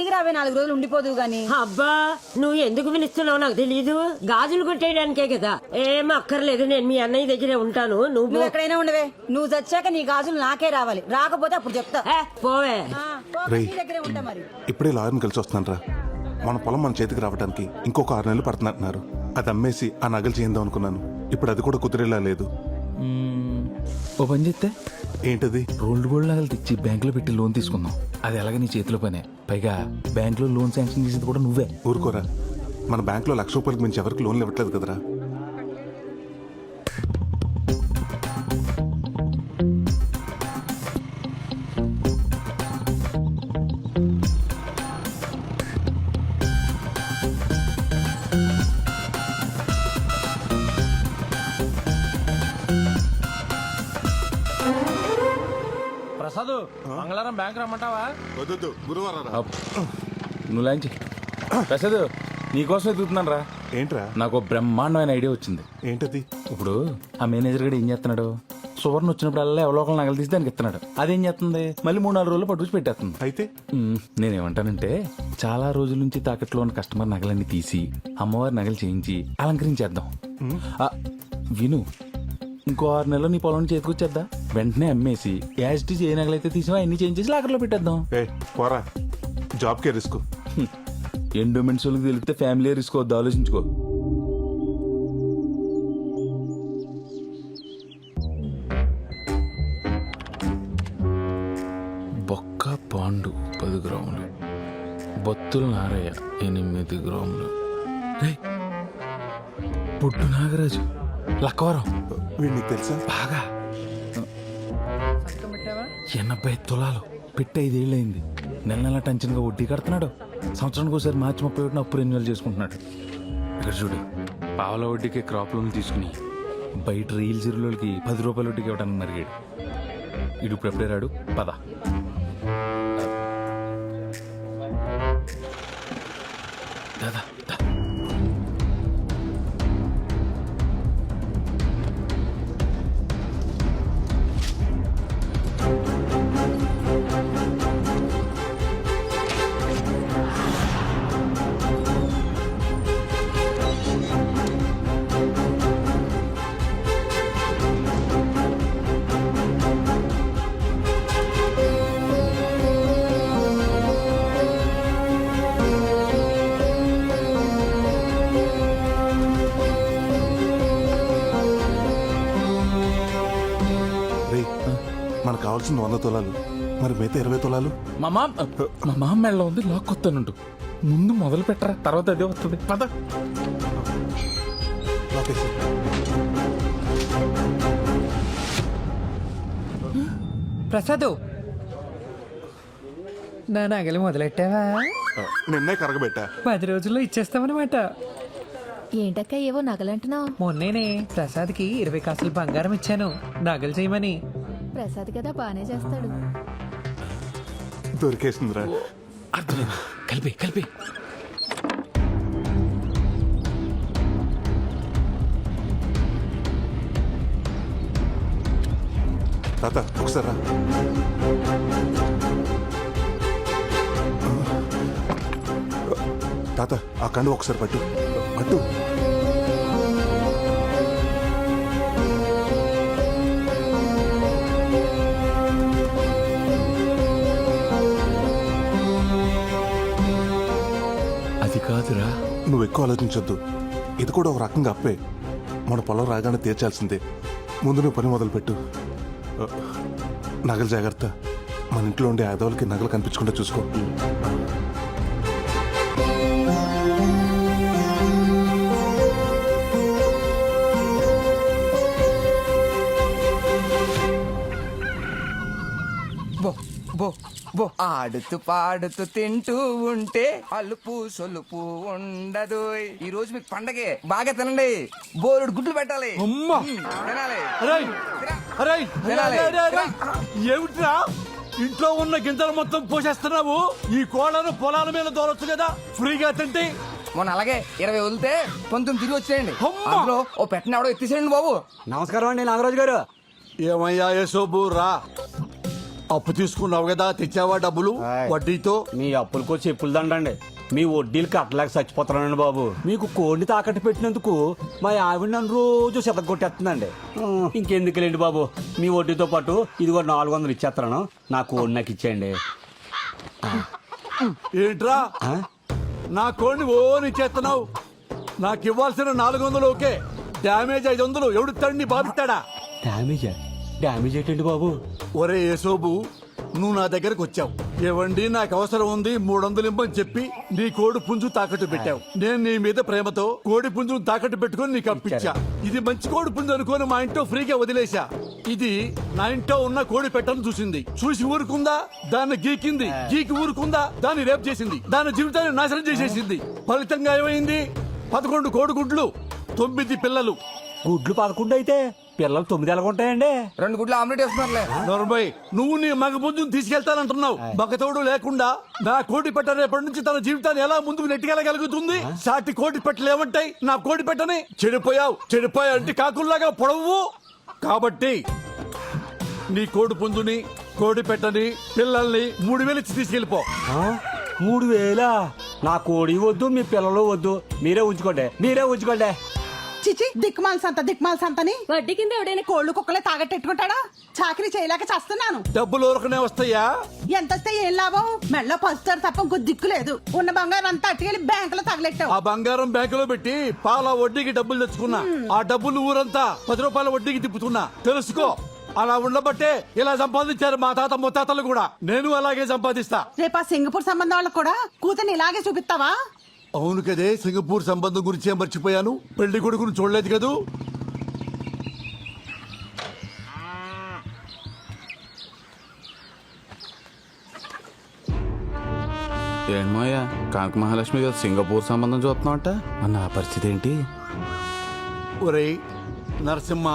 ఇంటికి రావే నాలుగు రోజులు ఉండిపోదు గాని. అబ్బా నువ్వు ఎందుకు పిలుస్తున్నావు నాకు తెలీదు. గాజులు కొట్టేయడానికే కదా. ఏం అక్కర్లేదు నేను మీ అన్నయ్య దగ్గరే ఉంటాను. నువ్వు నువ్వు ఎక్కడైనా ఉండవే. నువ్వు చచ్చాక నీ గాజులు నాకే రావాలి. రాకపోతే అప్పుడు చెప్తా. ఏ, పోవే. ఆ, పో, రేయ్. నీ దగ్గరే ఉంటా మరి. ఇప్పుడే లాయర్ని కలిసి వస్తున్నాను రా మన పొలం మన చేతికి రావడానికి ఇంకొక ఆరు నెలలు పడుతున్నట్టున్నారు అది అమ్మేసి ఆ నగలు చేయిందాం అనుకున్నాను. ఇప్పుడు అది కూడా కుదిరేలా లేదు. ఓ పని చేస్తే? ఏంటది? రోల్డ్ గోల్డ్ నగలు తెచ్చి బ్యాంకులో పెట్టి లోన్ తీసుకుందాం. అది ఎలాగ నీ చేతిలో పనే. పైగా బ్యాంకులో లోన్ శాంక్షన్ చేసేది కూడా నువ్వే. ఊరుకోరా. మన బ్యాంకులో లక్ష రూపాయలకు మించి ఎవరికి లోన్లు ఇవ్వట్లేదు కదరా? ప్రసాద్ మంగళవారం బ్యాంక్ రమ్మంటావా? వద్దు గురువారం. నువ్వు లాంచి. ప్రసాద్ నీకోసం ఎదుగుతున్నాను రా. ఏంట్రా? నాకు ఓ బ్రహ్మాండమైన ఐడియా వచ్చింది. ఏంటది? ఇప్పుడు ఆ మేనేజర్ గడు ఏం చేస్తున్నాడు? సువర్ణ వచ్చినప్పుడల్లా ఎవరో ఒకరు నగలు తీసి దానికి ఇస్తున్నాడు. అదేం చేస్తుంది? మళ్ళీ మూడు నాలుగు రోజులు పట్టుకుని పెట్టేస్తుంది. అయితే? మ్మ్. నేనేమంటానంటే చాలా రోజుల నుంచి తాకట్లో ఉన్న కస్టమర్ నగలన్నీ తీసి అమ్మవారి నగలు చేయించి అలంకరించేద్దాం. ఆ, విను ఇంకో ఆరు నెలలు నీ పొలం చేతికొచ్చేద్దా? వెంటనే అమ్మేసి యాజిటీ ఏ నగలైతే తీసినా అన్ని చేంజ్ చేసి లాకర్లో పెట్టేద్దాం. ఏ పోరా. జాబ్కే రిస్క్ ఎండోమెంట్స్ వాళ్ళకి తెలిస్తే ఫ్యామిలీ రిస్క్ వద్దు? ఆలోచించుకో. బొక్క పాండు పది గ్రాములు. బొత్తుల నారయ్య ఎనిమిది గ్రాములు. పొట్టు నాగరాజు. లక్కవరం వీడికి తెలుసా బాగా ఎనభై తులాలు. పెట్టి ఐదేళ్ళయింది నెల నెల టెన్షన్గా వడ్డీ కడుతున్నాడు. సంవత్సరానికి ఒకసారి మార్చి ముప్పై ఒకటిన అప్పు రెన్యువల్ చేసుకుంటున్నాడు. ఇక్కడ చూడు. పావల వడ్డీకి క్రాప్ లోన్ తీసుకుని బయట రీల్ జీరోలకి పది రూపాయల వడ్డీకి ఇవ్వడానికి మరిగాడు. ఇడు ఎప్పుడే రాడు పద. తులాలు? మరి మిగతా ఇరవై తులాలు? మా మామ మా మామ మెళ్ళ ఉంది లాక్ కొత్తానుంటు ముందు మొదలు పెట్టరా తర్వాత అదే వస్తుంది. పద. ప్రసాదు. నా నగలు మొదలెట్టావా? నిన్నే కరగబెట్టా. పది రోజుల్లో ఇచ్చేస్తామన్నమాట. ఏంటక్క ఏవో నగలంటున్నావు? మొన్నేనే ప్రసాద్కి ఇరవై కాసులు బంగారం ఇచ్చాను. నగలు చేయమని. ప్రసాద్ కదా బానే చేస్తాడు. దొరికేసిందిరా. అర్థమైంది. కలిపి కలిపి. తాత ఒకసారి. తాత ఆ కండు ఒకసారి పట్టు. పట్టు. కాదురా నువ్వు ఎక్కువ ఆలోచించొద్దు. ఇది కూడా ఒక రకంగా అప్పే. మన పొలం రాగానే తీర్చాల్సిందే. ముందు నువ్వు పని మొదలుపెట్టు. నగలు జాగ్రత్త. మన ఇంట్లో ఉండే ఆదవులకి నగలు కనిపించకుండా చూసుకో. ఆడుతూ పాడుతూ తింటూ ఉంటే అలుపు సొలుపు ఉండదు. ఈ రోజు మీకు పండగే. బాగా తినండి. బోరుడు గుడ్లు పెట్టాలి. మ్మ్, తినాలి. అరేయ్. తినాలి. ఏమిట్రా? ఇంట్లో ఉన్న గింజలు మొత్తం పోసేస్తున్నావు? ఈ కోళ్ళను పొలాల మీద దోలొచ్చు కదా ఫ్రీగా తింటే? మొన్న అలాగే ఇరవై వదిలితే పంతొమ్మిది తిరిగి వచ్చేయండి! అందులో ఓ పెట్టిన ఎవడో ఎత్తిసేయండి బాబు. నమస్కారం అండి నాగరాజు గారు. ఏమయ్యా యశోబు రా. అప్పు తీసుకున్నావు కదా తెచ్చావా డబ్బులు? వడ్డీతో? మీ అప్పులకో చెప్పులు దండండి. మీ వడ్డీలు కట్టలేక చచ్చిపోతున్నానండి బాబు. మీకు కోడిని తాకట్టు పెట్టినందుకు మా ఆవిడ నన్ను రోజు చెతగొట్టేస్తుందండి ఇంకెందుకులేండి బాబు? మీ వడ్డీతో పాటు ఇదిగో నాలుగు వందలు ఇచ్చేస్తాను నా కోడి నాకు ఇచ్చేయండి. ఏంట్రా? ఆ? నా కోడిని ఓని చేస్తున్నావు నాకు ఇవ్వాల్సిన నాలుగు వందలు ఓకే. డ్యామేజ్ ఐదు వందలు. ఎవడు తండ్రి బాధిస్తాడా? డ్యామేజా? డ్యామేజ్ ఏంటండి బాబు? ఒరే యేసోబు నువ్వు నా దగ్గరకు వచ్చావు. ఏవండి నాకు అవసరం ఉంది మూడు వందలు ఇమ్మని చెప్పి నీ కోడి పుంజు తాకట్టు పెట్టావు. నేను నీ మీద ప్రేమతో కోడి పుంజును తాకట్టు పెట్టుకొని నీకు అప్పించా. ఇది మంచి కోడి పుంజు అనుకొని మా ఇంట్లో ఫ్రీగా వదిలేశా. ఇది నా ఇంట్లో ఉన్న కోడి పెట్టను చూసింది. చూసి ఊరుకుందా? దాన్ని గీకింది. గీకి ఊరుకుందా? దాన్ని రేపు చేసింది. దాని జీవితాన్ని నాశనం చేసేసింది. ఫలితంగా ఏమైంది? పదకొండు కోడి గుడ్లు తొమ్మిది పిల్లలు. గుడ్లు పదకొండు అయితే పిల్లలు తొమ్మిది ఎలాగుంటాయండి రెండు గుడ్లు ఆమ్లెట్ వేస్తున్నారులే నోర్మయ్ నువ్వు నీ మగ పుంజుని తీసుకెళ్తానంటున్నావు. మగతోడు లేకుండా నా కోటి పెట్ట రేపటి నుంచి తన జీవితాన్ని ఎలా ముందుకు నెట్టుకెళ్ళగలుగుతుంది? సాటి కోటి పెట్టలు ఏమంటాయి? నా కోటి పెట్టని చెడిపోయావు చెడిపోయా అంటే కాకుల్లాగా పొడవు. కాబట్టి నీ కోడి పుంజుని కోడి పెట్టని పిల్లల్ని మూడు వేలు ఇచ్చి తీసుకెళ్ళిపో. ఆ? మూడు వేలా? నా కోడి వద్దు మీ పిల్లలు వద్దు. మీరే ఉంచుకోండి మీరే ఉంచుకోండి. చిచి దిక్మాల సంత దిక్మాల సంతని వడ్డీ కింద ఎవడైనా కోళ్ళు కుక్కలే తాగట్టెట్టుకుంటాడా? చాకరీ చేయలేక చేస్తున్నాను. డబ్బులు ఊరకనే వస్తాయా? ఎంత వస్తే ఏం లాభం? మెళ్ళ పస్తారు తప్ప ఇంకో దిక్కు లేదు. ఉన్న బంగారం అంతా అట్టుకెళ్ళి బ్యాంకులో తగలెట్టావు. ఆ బంగారం బ్యాంకులో పెట్టి పాల వడ్డీకి డబ్బులు తెచ్చుకున్నా. ఆ డబ్బులు ఊరంతా పది రూపాయల వడ్డీకి తిప్పుతున్నా. తెలుసుకో అలా ఉండబట్టే ఇలా సంపాదించారు మా తాత ముత్తాతలు కూడా. నేను అలాగే సంపాదిస్తా. రేపు ఆ సింగపూర్ సంబంధం వాళ్ళకు కూడా కూతుర్ని ఇలాగే చూపిస్తావా? అవును కదే సింగపూర్ సంబంధం గురించి మర్చిపోయాను? పెళ్ళి కొడుకును చూడలేదు కదూ? ఏంటమ్మయ్యా కాంక మహాలక్ష్మి గారు సింగపూర్ సంబంధం చూస్తున్నావంట? మరి నా పరిస్థితి ఏంటి? ఒరేయ్ నరసింహ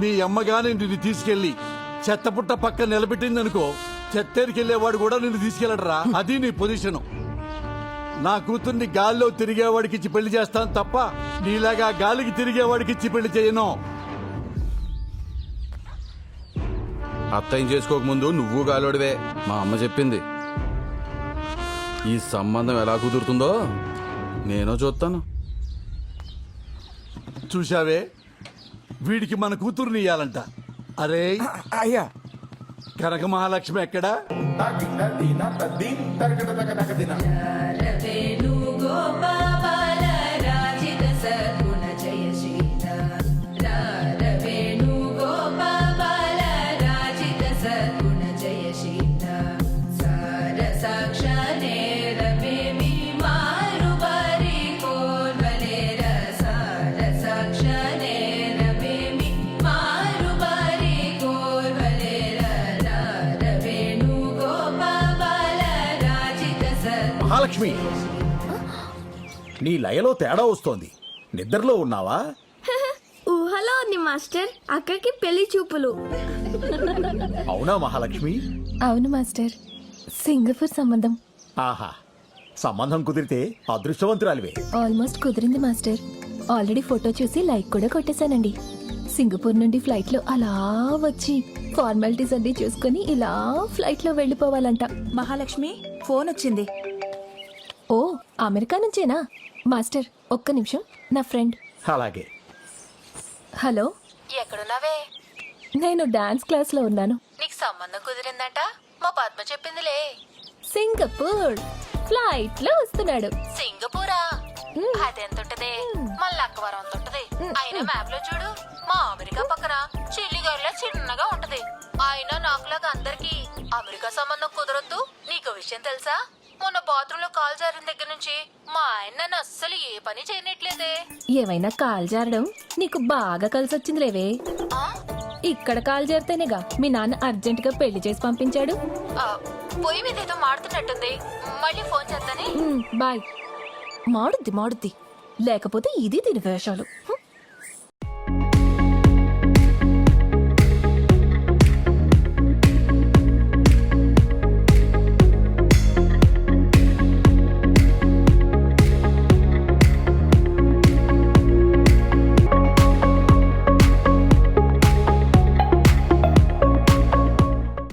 మీ అమ్మగాని నిన్ను తీసుకెళ్ళి చెత్తపుట్ట పక్క నిలబెట్టిందనుకో చెత్తేరికెళ్ళేవాడు కూడా నిన్ను తీసుకెళ్ళడరా? అది నీ పొజిషను. నా కూతుర్ని గాల్లో తిరిగేవాడికి ఇచ్చి పెళ్ళి చేస్తాను తప్ప నీలాగా గాలికి తిరిగేవాడికి ఇచ్చి పెళ్ళి చేయను. అత్తయ్యం చేసుకోకముందు నువ్వు గాలోడివే మా అమ్మ చెప్పింది. ఈ సంబంధం ఎలా కుదురుతుందో నేను చూస్తాను. చూశావే? వీడికి మన కూతుర్ని ఇయ్యాలంట. అరే అయ్యా. కనక మహాలక్ష్మి ఎక్కడా మహాలక్ష్మి. నీ లయలో తేడా వస్తోంది. నిద్రలో ఉన్నావా? ఊహలో ఉంది మాస్టర్. అక్కకి పెళ్ళి చూపులు. అవునా మహాలక్ష్మి? అవును మాస్టర్. సింగపూర్ సంబంధం. ఆహా. సంబంధం కుదిరితే అదృష్టవంతురాలివే. ఆల్మోస్ట్ కుదిరింది మాస్టర్. ఆల్రెడీ ఫోటో చూసి లైక్ కూడా కొట్టేశానండి. సింగపూర్ నుండి ఫ్లైట్లో అలా వచ్చి ఫార్మాలిటీస్ అన్ని చూసుకొని ఇలా ఫ్లైట్లో వెళ్ళిపోవాలంట. మహాలక్ష్మి ఫోన్ వచ్చింది. ఓ అమెరికా నుంచేనా? మాస్టర్ ఒక్క నిమిషం. నా ఫ్రెండ్. అలాగే. హలో? ఎక్కడున్నావే? నేను డాన్స్ క్లాస్లో ఉన్నాను. నీకు సంబంధం కుదిరిందంట? మా పద్మ చెప్పిందిలే. సింగపూర్. ఫ్లైట్లో వస్తున్నాడు. సింగపూరా? అదెంత ఉంటది మన లక్కవరం అంత ఉంటది అయినా మ్యాప్లో చూడు. మా అమెరికా పక్కన చిల్లిగారిలో చిన్నగా ఉంటది. అయినా నాకులాగా అందరికి అమెరికా సంబంధం కుదరొద్దు? నీకు విషయం తెలుసా? మొన్న బాత్రూమ్లో కాల్ జారిన దగ్గర నుంచి మా ఆయన నన్ను అస్సలు ఏ పని చేయనట్లేదే. ఏమైనా కాల్ జారడం? నీకు బాగా కలిసి వచ్చింది లేవే. ఆ? ఇక్కడ కాల్ జారితేనేగా మీ నాన్న అర్జెంట్గా పెళ్ళి చేసి పంపించాడు. ఆ, పొయ్యి మీద ఏదో మాడుతున్నట్టుంది. మళ్ళీ ఫోన్ చేస్తానే ఉమ్, బాయ్. మాడుద్ది మాడుద్ది. లేకపోతే ఇది దీని వేషాలు.